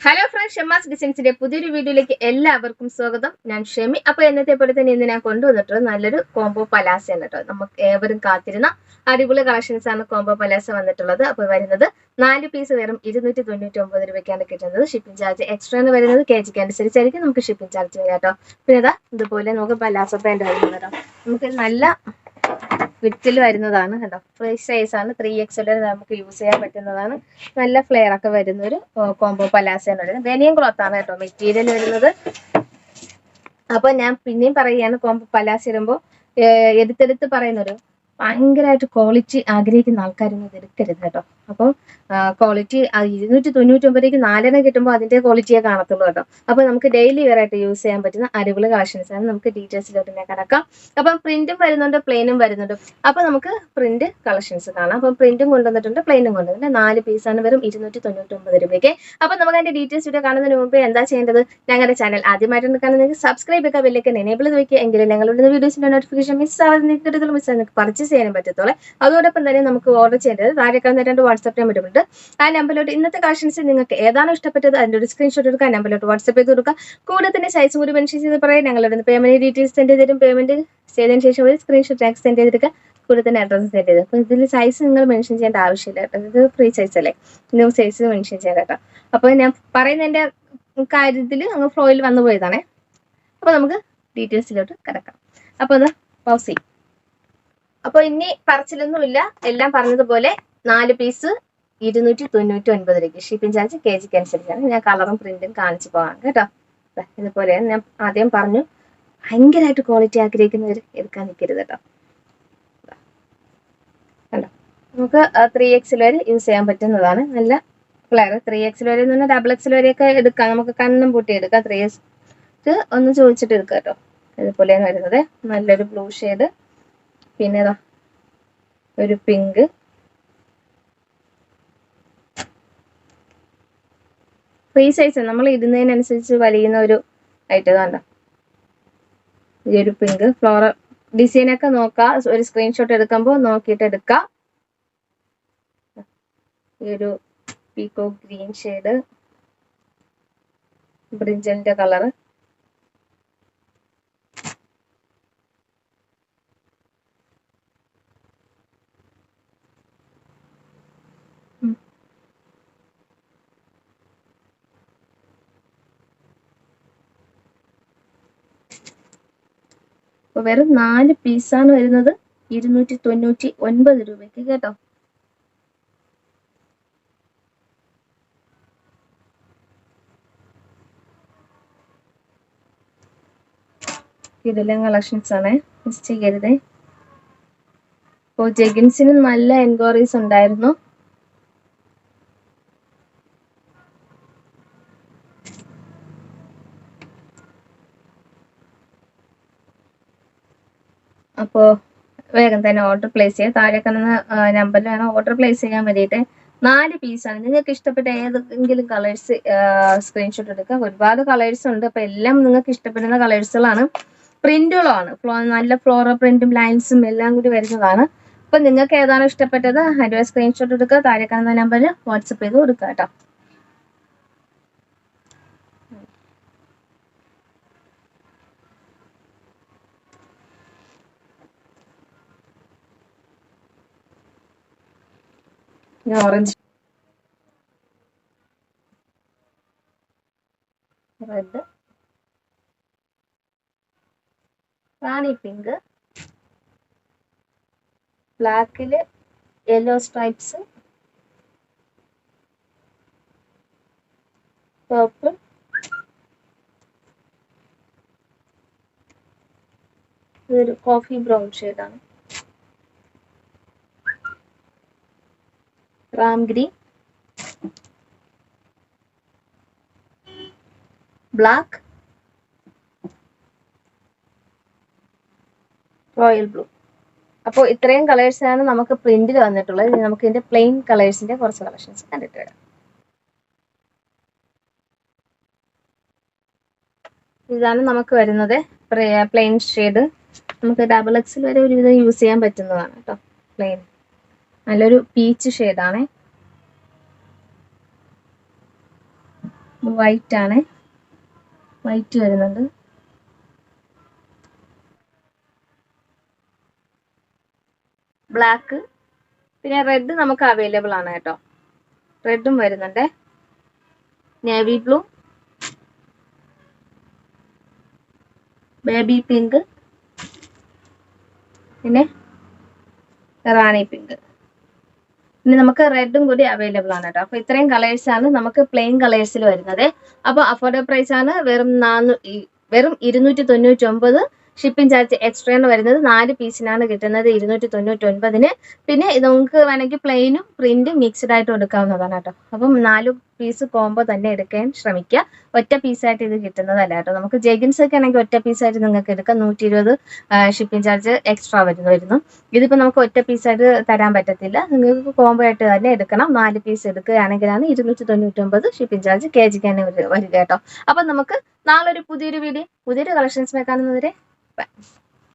Hello friends Shemas ഡിസൈൻസിന്റെ പുതിയൊരു വീഡിയോയിലേക്ക് എല്ലാവർക്കും സ്വാഗതം. ഞാൻ ഷെമി. അപ്പൊ എന്നത്തെ പോലെ തന്നെ ഇന്ന് ഞാൻ കൊണ്ടുവന്നിട്ടുള്ളത് നല്ലൊരു കോംബോ പലാസയാണ് കേട്ടോ. നമുക്ക് ഏവരും കാത്തിരുന്ന അടിപൊളി കളക്ഷൻസ് ആണ് കോംബോ പലാസ വന്നിട്ടുള്ളത്. അപ്പൊ വരുന്നത് നാല് പീസ് വെറും ഇരുന്നൂറ്റി തൊണ്ണൂറ്റി ഒമ്പത് രൂപയ്ക്കാണ് കിട്ടുന്നത്. ഷിപ്പിംഗ് ചാർജ് എക്സ്ട്രാ എന്ന് വരുന്നത്. കെ ജിക്ക് അനുസരിച്ചായിരിക്കും നമുക്ക് ഷിപ്പിംഗ് ചാർജ് വരാട്ടോ പിന്നെ ഇതാ ഇതുപോലെ നമുക്ക് പലാസോ പാന്റ് വരുന്നത് നമുക്ക് നല്ല വിറ്റിൽ വരുന്നതാണ് കേട്ടോ ഫ്രീ സൈസ് ആണ്. ത്രീ എക്സ് നമുക്ക് യൂസ് ചെയ്യാൻ പറ്റുന്നതാണ്. നല്ല ഫ്ലെയർ ഒക്കെ വരുന്ന ഒരു കോംബോ പലാസ എന്ന് പറയുന്നത് ബനിയൻ ക്ലോത്ത് ആണ് കേട്ടോ മെറ്റീരിയൽ വരുന്നത്. അപ്പൊ ഞാൻ പിന്നെയും പറയുകയാണ് കോംബോ പലാസ ഇടുമ്പോൾ എടുത്തെടുത്ത് പറയുന്നൊരു ഭയങ്കരമായിട്ട് ക്വാളിറ്റി ആഗ്രഹിക്കുന്ന ആൾക്കാരൊന്നും ഇത് എടുക്കരുത് കേട്ടോ. അപ്പം ക്വാളിറ്റി ഇരുന്നൂറ്റി തൊണ്ണൂറ്റി ഒമ്പതേക്ക് നാലെണ്ണം കിട്ടുമ്പോൾ അതിന്റെ ക്വാളിറ്റിയെ കാണത്തുള്ളൂ കേട്ടോ. അപ്പൊ നമുക്ക് ഡെയിലി വെയർ ആയിട്ട് യൂസ് ചെയ്യാൻ പറ്റുന്ന അടിപൊളി കളക്ഷൻസ് ആണ്. നമുക്ക് ഡീറ്റെയിൽസിലോട്ട് തന്നെ കിടക്കാം. അപ്പം പ്രിന്റും വരുന്നുണ്ട് പ്ലെയിനും വരുന്നുണ്ട്. അപ്പൊ നമുക്ക് പ്രിന്റ് കളക്ഷൻസ് കാണാം. അപ്പം പ്രിന്റും കൊണ്ടുവന്നിട്ടുണ്ട് പ്ലെയിനും കൊണ്ടുവന്നിട്ടുണ്ട്. നാല് പീസാണ് വരും ഇരുന്നൂറ്റി തൊണ്ണൂറ്റി ഒമ്പത് രൂപയ്ക്ക്. അപ്പൊ നമുക്ക് അതിന്റെ ഡീറ്റെയിൽസ് വീഡിയോ കാണുന്നതിന് മുമ്പ് എന്താ ചെയ്യേണ്ടത്? ഞങ്ങളുടെ ചാനൽ ആദ്യമായിട്ട് കാണുന്നത് സബ്സ്ക്രൈബ് ഒക്കെ വിലക്ക് എനേബിൾ നോക്കി എങ്കിലും ഞങ്ങളുടെ വീഡിയോസിന്റെ നോട്ടിഫിക്കേഷൻ മിസ് ആവാതെ നിങ്ങൾക്ക് പർച്ചേസ് ചെയ്യാൻ പറ്റത്തുള്ളൂ. അതോടൊപ്പം തന്നെ നമുക്ക് ഓർഡർ ചെയ്യേണ്ടത് താഴെ കാണുന്ന രണ്ട് വാട്സ്ആപ്പ് നമ്പർ ഉണ്ട് ആ നമ്പറിലോട്ട് ഇന്നത്തെ കളക്ഷൻസ് നിങ്ങൾക്ക് ഏതാണോ ഇഷ്ടപ്പെട്ടത് അതിന്റെ ഒരു സ്ക്രീൻഷോട്ട് എടുക്കുക ആ നമ്പറിലോട്ട് വാട്സ്ആപ്പ് ചെയ്ത് കൊടുക്കുക. കൂടെ തന്നെ സൈസ് കൂടി മെൻഷൻ ചെയ്ത് പറയാം. ഞങ്ങളുടെ പേയ്മെന്റ് ഡീറ്റെയിൽസ് സെൻഡ് ചെയ്തിട്ടും പേയ്മെന്റ് ചെയ്തതിന് ശേഷം ഒരു സ്ക്രീൻഷോട്ട് ടാക്സ് സെൻഡ് ചെയ്തെടുക്കുക. കൂടെ തന്നെ അഡ്രസ്സ് സെൻഡ് ചെയ്ത്. അപ്പോൾ ഇതിൽ സൈസ് നിങ്ങൾ മെൻഷൻ ചെയ്യേണ്ട ആവശ്യമില്ല കേട്ടോ. ഇത് ഫ്രീ സൈസ് അല്ലേ? നിങ്ങൾ സൈസ് മെൻഷൻ ചെയ്യാം കേട്ടോ. അപ്പോൾ ഞാൻ പറയുന്നതിന്റെ കാര്യത്തിൽ അങ്ങ് ഫ്ലോയിൽ വന്നു പോയതാണേ. അപ്പോൾ നമുക്ക് ഡീറ്റെയിൽസിലോട്ട് കിടക്കാം. അപ്പോൾ അത് പൗസ് ചെയ്യും. അപ്പോൾ ഇനി പറച്ചിലൊന്നുമില്ല. എല്ലാം പറഞ്ഞതുപോലെ നാല് പീസ് ഇരുന്നൂറ്റി തൊണ്ണൂറ്റി ഒൻപത് രൂപയ്ക്ക് ഷിപ്പിംഗ് ചാർജ് കെ ജിക്ക് അനുസരിച്ചാണ്. ഞാൻ കളറും പ്രിന്റും കാണിച്ചു പോകാം കേട്ടോ. ഇതുപോലെ ഞാൻ ആദ്യം പറഞ്ഞു. ഭയങ്കരമായിട്ട് ക്വാളിറ്റി ആഗ്രഹിക്കുന്നവർ എടുക്കാൻ നിൽക്കരുത് കേട്ടോ. കണ്ടോ? നമുക്ക് ത്രീ എക്സിൽ വരെ യൂസ് ചെയ്യാൻ പറ്റുന്നതാണ്. നല്ല ഫ്ലെയർ ത്രീ എക്സിൽ വരെ എന്ന് പറഞ്ഞാൽ ഡബിൾ എക്സിൽ വരെയൊക്കെ എടുക്കാം. നമുക്ക് കണ്ണും പൂട്ടി എടുക്കാം. ത്രീ എക്സ് ഒന്ന് ചോദിച്ചിട്ട് എടുക്കാം കേട്ടോ. ഇതുപോലെയാണ് വരുന്നത്. നല്ലൊരു ബ്ലൂ ഷെയ്ഡ് പിന്നെ ഒരു പിങ്ക് ഫ്രീ സൈസ് നമ്മൾ ഇടുന്നതിനനുസരിച്ച് വലിയുന്ന ഒരു ഐറ്റം കണ്ട? ഈ ഒരു പിങ്ക് ഫ്ലോറ ഡിസൈൻ ഒക്കെ നോക്കാം. ഒരു സ്ക്രീൻഷോട്ട് എടുക്കുമ്പോൾ നോക്കിയിട്ട് എടുക്കാം. ഈ ഒരു പീക്കോ ഗ്രീൻ ഷെയ്ഡ് ബ്രിഞ്ചലിന്റെ കളറ് അപ്പൊ വെറും നാല് പീസാണ് വരുന്നത്. ഇരുന്നൂറ്റി തൊണ്ണൂറ്റി ഒൻപത് രൂപയ്ക്ക് കേട്ടോ. ഇതെല്ലാം കളക്ഷൻസ് ആണ്. മിസ് ചെയ്യരുതേ. അപ്പോൾ ജെഗിൻസിന് നല്ല എൻക്വയറീസ് ഉണ്ടായിരുന്നു. അപ്പോൾ വേഗം തന്നെ ഓർഡർ പ്ലേസ് ചെയ്യുക താഴെ കാണുന്ന നമ്പറിൽ വേണം ഓർഡർ പ്ലേസ് ചെയ്യാൻ വേണ്ടിയിട്ട് നാല് പീസാണ് നിങ്ങൾക്ക് ഇഷ്ടപ്പെട്ട ഏതെങ്കിലും കളേഴ്സ് സ്ക്രീൻഷോട്ട് എടുക്കുക ഒരുപാട് കളേഴ്സ് ഉണ്ട്. അപ്പോൾ എല്ലാം നിങ്ങൾക്ക് ഇഷ്ടപ്പെടുന്ന കളേഴ്സുകളാണ് പ്രിന്റുകളാണ് നല്ല ഫ്ലോറൽ പ്രിന്റും ലൈൻസും എല്ലാം കൂടി വരുന്നതാണ്. അപ്പോൾ നിങ്ങൾക്ക് ഏതാണോ ഇഷ്ടപ്പെട്ടത് അതിന്റെ സ്ക്രീൻഷോട്ട് എടുക്കുക. താഴെ കാണുന്ന നമ്പറിൽ വാട്സപ്പ് ചെയ്ത് കൊടുക്കുക കേട്ടോ. ഓറഞ്ച് റെഡ് റാണി പിങ്ക് ബ്ലാക്കിൽ യെല്ലോ സ്ട്രൈപ്സ് പേർപ്പിൾ ഇതൊരു കോഫി ബ്രൗൺ ഷെയ്ഡാണ് Ram green. Black. Royal blue. അപ്പോൾ ഇത്രയും കളേഴ്സ് ആണ് നമുക്ക് പ്രിന്റിൽ വന്നിട്ടുള്ളത്. ഇനി നമുക്ക് ഇതിന്റെ പ്ലെയിൻ കളേഴ്സിന്റെ കുറച്ച് കളക്ഷൻസ് കണ്ടിട്ട് വരാം. ഇതാണ് നമുക്ക് വരുന്നത് പ്ലെയിൻ ഷെയ്ഡ്. നമുക്ക് ഡബിൾ എക്സിൽ വരെ ഒരുവിധം യൂസ് ചെയ്യാൻ പറ്റുന്നതാണ് കേട്ടോ പ്ലെയിൻ. നല്ലൊരു പീച്ച് ഷെയ്ഡാണേ വൈറ്റ് ആണ്. വൈറ്റ് വരുന്നുണ്ട് ബ്ലാക്ക് പിന്നെ റെഡ് നമുക്ക് അവൈലബിൾ ആണ് കേട്ടോ. റെഡും വരുന്നുണ്ട്. നേവി ബ്ലൂ ബേബി പിങ്ക് പിന്നെ റാണി പിങ്ക് ഇനി നമുക്ക് റെഡും കൂടി അവൈലബിൾ ആണ് കേട്ടോ. അപ്പൊ ഇത്രയും കളേഴ്സ് ആണ് നമുക്ക് പ്ലെയിൻ കളേഴ്സിൽ വരുന്നത്. അപ്പൊ അഫോർഡബിൾ പ്രൈസ് ആണ് വെറും നാനൂ വെറും ഇരുന്നൂറ്റി തൊണ്ണൂറ്റി ഒമ്പത് ഷിപ്പിംഗ് ചാർജ് എക്സ്ട്രാ എന്ന് വരുന്നത്. നാല് പീസിനാണ് കിട്ടുന്നത് ഇരുന്നൂറ്റി തൊണ്ണൂറ്റി ഒൻപതിന് പിന്നെ നമുക്ക് വേണമെങ്കിൽ പ്ലെയിനും പ്രിന്റും മിക്സ്ഡ് ആയിട്ട് എടുക്കാവുന്നതാണ് കേട്ടോ. അപ്പം നാല് പീസ് കോംബോ തന്നെ എടുക്കാൻ ശ്രമിക്കുക. ഒറ്റ പീസായിട്ട് ഇത് കിട്ടുന്നതല്ല കേട്ടോ. നമുക്ക് ജെഗിൻസ് ഒക്കെ ആണെങ്കിൽ ഒറ്റ പീസായിട്ട് നിങ്ങൾക്ക് എടുക്കാം. നൂറ്റി ഇരുപത് ഷിപ്പിംഗ് ചാർജ് എക്സ്ട്രാ വരുന്നു ഇതിപ്പോൾ നമുക്ക് ഒറ്റ പീസായിട്ട് തരാൻ പറ്റത്തില്ല. നിങ്ങൾക്ക് കോംബോ ആയിട്ട് തന്നെ എടുക്കണം. നാല് പീസ് എടുക്കുകയാണെങ്കിലാണ് ഇരുന്നൂറ്റി തൊണ്ണൂറ്റി ഒമ്പത് ഷിപ്പിംഗ് ചാർജ് കെ ജിക്ക് തന്നെ വരിക കേട്ടോ. അപ്പം നമുക്ക് നാളെ ഒരു പുതിയൊരു വീഡിയോ പുതിയൊരു കളക്ഷൻസ് കാണുന്നവരെ Thanks.